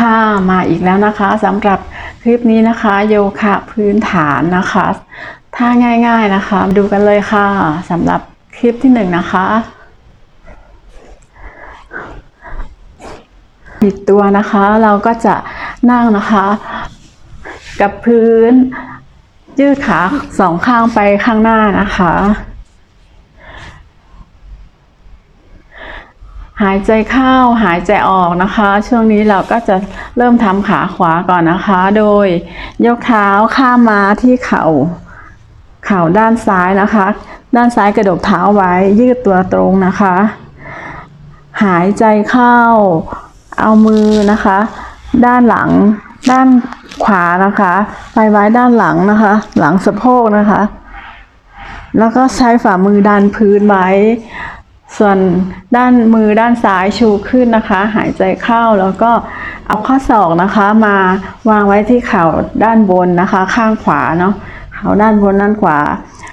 ค่ะมาอีกแล้วนะคะสำหรับคลิปนี้นะคะโยคะพื้นฐานนะคะท่าง่ายๆนะคะ ดูกันเลยค่ะสำหรับคลิปที่หนึ่งนะคะบิดตัวนะคะเราก็จะนั่งนะคะ กับพื้นยืดขาสองข้างไปข้างหน้านะคะ หายใจเข้าหายใจออกนะคะ ช่วงนี้เราก็จะเริ่มทำขาขวาก่อนนะคะ โดยยกเท้าข้ามมาที่เข่า เข่าด้านซ้ายนะคะ ด้านซ้ายกระดกเท้าไว้ยืดตัวตรงนะคะ หายใจเข้า เอามือนะคะ ด้านหลัง ด้านขวานะคะ ไปไว้ด้านหลังนะคะ หลังสะโพกนะคะ แล้วก็ใช้ฝ่ามือดันพื้นไว้ ส่วนด้านมือด้านซ้ายชูขึ้นนะคะ หายใจเข้าแล้วก็เอาข้อศอกนะคะ มาวางไว้ที่เข่าด้านบนนะคะ ข้างขวาเนาะเข่าด้านบนด้านขวา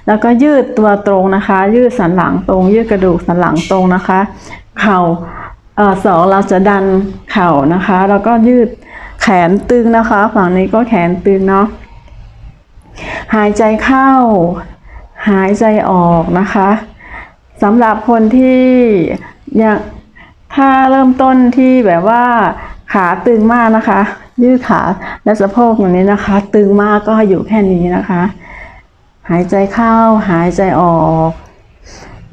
แล้วก็ยืดตัวตรงนะคะ ยืดสันหลังตรง ยืดกระดูกสันหลังตรงนะคะ เข่าเอ่อสองเราจะดันเข่านะคะ แล้วก็ยืดแขนตึงนะคะ ฝั่งนี้ก็แขนตึงเนาะหายใจเข้า หายใจออกนะคะ สำหรับคนที่ยากถ้าเริ่มต้นที่แบบว่าขาตึงมากนะคะ ยืดขาและสะโพกอย่างนี้นะคะ ตึงมากก็อยู่แค่นี้นะคะ หายใจเข้าหายใจออก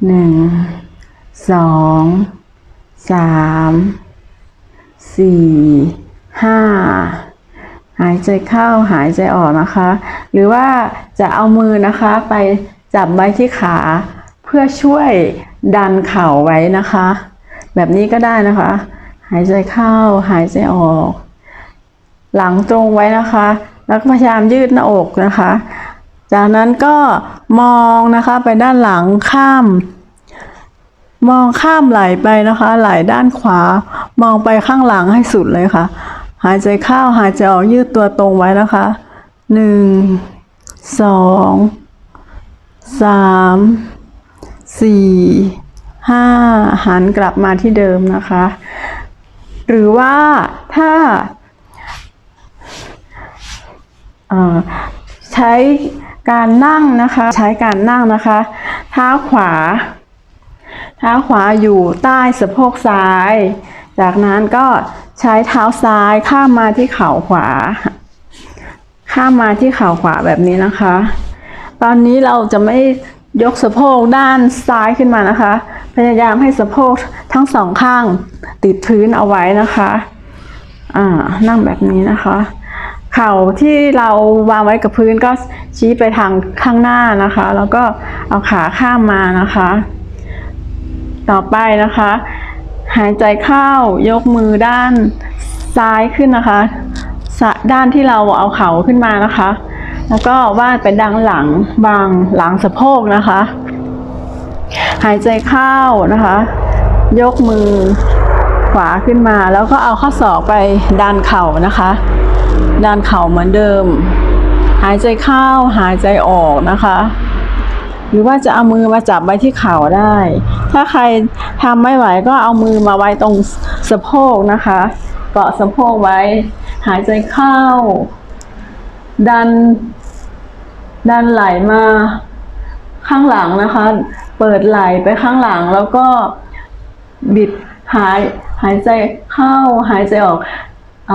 หนึ่งสองสามสี่ห้าหายใจเข้าหายใจออกนะคะ หรือว่าจะเอามือนะคะไปจับไว้ที่ขา พื่อช่วยดันเข่าไว้นะคะ แบบนี้ก็ได้นะคะ หายใจเข้าหายใจออก หลังตรงไว้นะคะ แล้วก็พยายามยืดหน้าอกนะคะ จากนั้นก็มองนะคะไปด้านหลังข้าม มองข้ามไหลไปนะคะไหลด้านขวา มองไปข้างหลังให้สุดเลยค่ะ หายใจเข้าหายใจออกยืดตัวตรงไว้นะคะหนึ่งสองสาม สี่ห้าหันกลับมาที่เดิมนะคะ หรือว่าถ้าใช้การนั่งนะคะ ใช้การนั่งนะคะเท้าขวาเท้าขวาอยู่ใต้สะโพกซ้าย จากนั้นก็ใช้เท้าซ้ายข้ามมาที่เข่าขวา ข้ามมาที่เข่าขวาแบบนี้นะคะ ตอนนี้เราจะไม่ ยกสะโพกด้านซ้ายขึ้นมานะคะ พยายามให้สะโพกทั้งสองข้างติดพื้นเอาไว้นะคะ อ่า นั่งแบบนี้นะคะ เข่าที่เราวางไว้กับพื้นก็ชี้ไปทางข้างหน้านะคะ แล้วก็เอาขาข้ามมานะคะ ต่อไปนะคะ หายใจเข้ายกมือด้านซ้ายขึ้นนะคะสะด้านที่เราเอาเข่าขึ้นมานะคะ แล้วก็วาดไปดังหลังบางหลังสะโพกนะคะ หายใจเข้านะคะ ยกมือขวาขึ้นมา แล้วก็เอาข้อศอกไปดันเข่านะคะ ดันเข่าเหมือนเดิม หายใจเข้าหายใจออกนะคะหรือว่าจะเอามือมาจับไว้ที่เข่าได้ ถ้าใครทำไม่ไหวก็เอามือมาไว้ตรงสะโพกนะคะ เกาะสะโพกไว้ หายใจเข้า ดัน ดันไหลมาข้างหลังนะคะ เปิดไหลไปข้างหลังแล้วก็บิดหายหายใจเข้าหายใจออกอ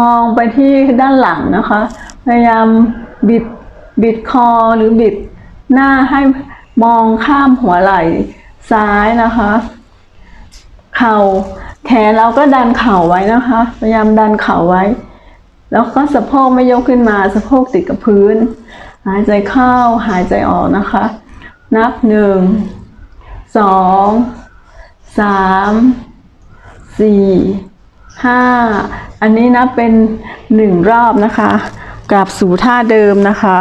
มองไปที่ด้านหลังนะคะ พยายามบิดบิดคอหรือบิดหน้าให้มองข้ามหัวไหล่ซ้ายนะคะ เข่าแขนเราก็ดันเข่าไว้นะคะ พยายามดันเข่าไว้ แล้วก็สะโพกไม่ยกขึ้นมา สะโพกติดกับพื้น หายใจเข้าหายใจออกนะคะ นับหนึ่งสองสามสี่ห้าอันนี้นับเป็นหนึ่งรอบนะคะกลับสู่ท่าเดิมนะคะ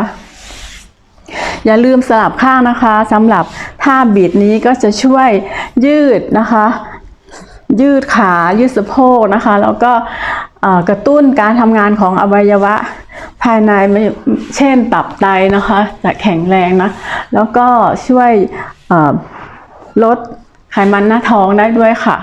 อย่าลืมสลับข้างนะคะสำหรับท่าบิดนี้ก็จะช่วยยืดนะคะ ยืดขายืดสะโพกนะคะ แล้วก็ กระตุ้นการทำงานของอวัยวะ ภายในเช่นตับไตนะคะ จะแข็งแรงนะ แล้วก็ช่วยลดไขมันหน้าท้องได้ด้วยค่ะ